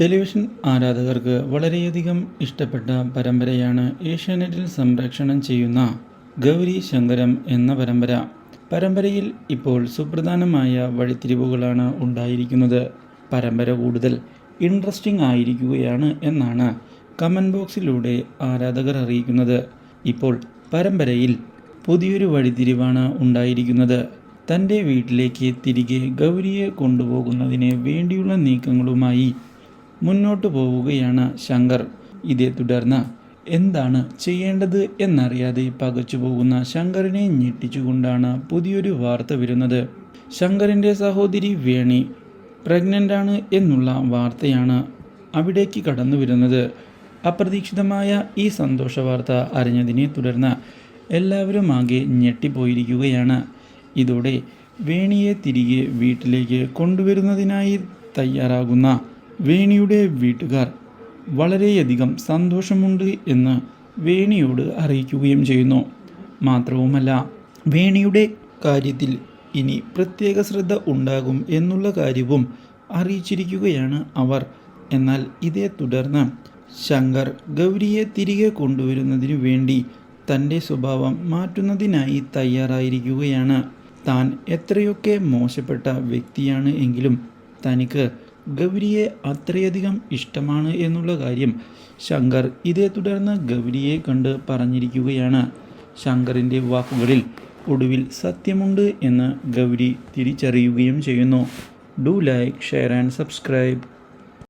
Television ആരാധകർക്ക് വളരെയധികം ഇഷ്ടപ്പെട്ട പരമ്പരയാണ് ഏഷ്യാനെറ്റിൽ സംരക്ഷണം ചെയ്യുന്ന ഗൗരി ശങ്കരം എന്ന പരമ്പര. പരമ്പരയിൽ ഇപ്പോൾ സുപ്രധാനമായ വഴിത്തിരിവുകളാണ് ഉണ്ടായിരിക്കുന്നത്. പരമ്പര കൂടുതൽ ഇൻട്രസ്റ്റിംഗ് ആയിരിക്കുകയാണ് എന്നാണ് കമന്റ് ബോക്സിലൂടെ ആരാധകർ അറിയിക്കുന്നത്. ഇപ്പോൾ പരമ്പരയിൽ പുതിയൊരു വഴിത്തിരിവാണ് ഉണ്ടായിരിക്കുന്നത്. തന്റെ വീട്ടിലേക്ക് തിരികെ ഗൗരിയെ കൊണ്ടുപോകുന്നതിന് വേണ്ടിയുള്ള നീക്കങ്ങളുമായി മുന്നോട്ടു പോവുകയാണ് ശങ്കർ. ഇതേ തുടർന്ന് എന്താണ് ചെയ്യേണ്ടത് എന്നറിയാതെ പകച്ചു പോകുന്ന ശങ്കറിനെ ഞെട്ടിച്ചുകൊണ്ടാണ് പുതിയൊരു വാർത്ത വരുന്നത്. ശങ്കറിന്റെ സഹോദരി വേണി പ്രഗ്നന്റാണ് എന്നുള്ള വാർത്തയാണ് അവിടേക്ക് കടന്നു വരുന്നത്. അപ്രതീക്ഷിതമായ ഈ സന്തോഷ വാർത്ത അറിഞ്ഞതിനെ തുടർന്ന് എല്ലാവരും ആകെ ഞെട്ടിപ്പോയിരിക്കുകയാണ്. ഇതോടെ വേണിയെ തിരികെ വീട്ടിലേക്ക് കൊണ്ടുവരുന്നതിനായി തയ്യാറാകുന്ന വേണിയുടെ വീട്ടുകാർ വളരെയധികം സന്തോഷമുണ്ട് എന്ന് വേണിയോട് അറിയിക്കുകയും ചെയ്യുന്നു. മാത്രവുമല്ല വേണിയുടെ കാര്യത്തിൽ ഇനി പ്രത്യേക ശ്രദ്ധ ഉണ്ടാകും എന്നുള്ള കാര്യവും അറിയിച്ചിരിക്കുകയാണ് അവർ. എന്നാൽ ഇതേ തുടർന്ന് ശങ്കർ ഗൗരിയെ തിരികെ കൊണ്ടുവരുന്നതിനു വേണ്ടി തന്റെ സ്വഭാവം മാറ്റുന്നതിനായി തയ്യാറായിരിക്കുകയാണ്. താൻ എത്രയൊക്കെ മോശപ്പെട്ട വ്യക്തിയാണ് എങ്കിലും തനിക്ക് ഗൗരിയെ അത്രയധികം ഇഷ്ടമാണ് എന്നുള്ള കാര്യം ശങ്കർ ഇതേ തുടർന്ന് ഗൗരിയെ കണ്ട് പറഞ്ഞിരിക്കുകയാണ്. ശങ്കറിന്റെ വാക്കുകളിൽ ഒടുവിൽ സത്യമുണ്ട് എന്ന് ഗൗരി തിരിച്ചറിയുകയും ചെയ്യുന്നു. Do like share and subscribe.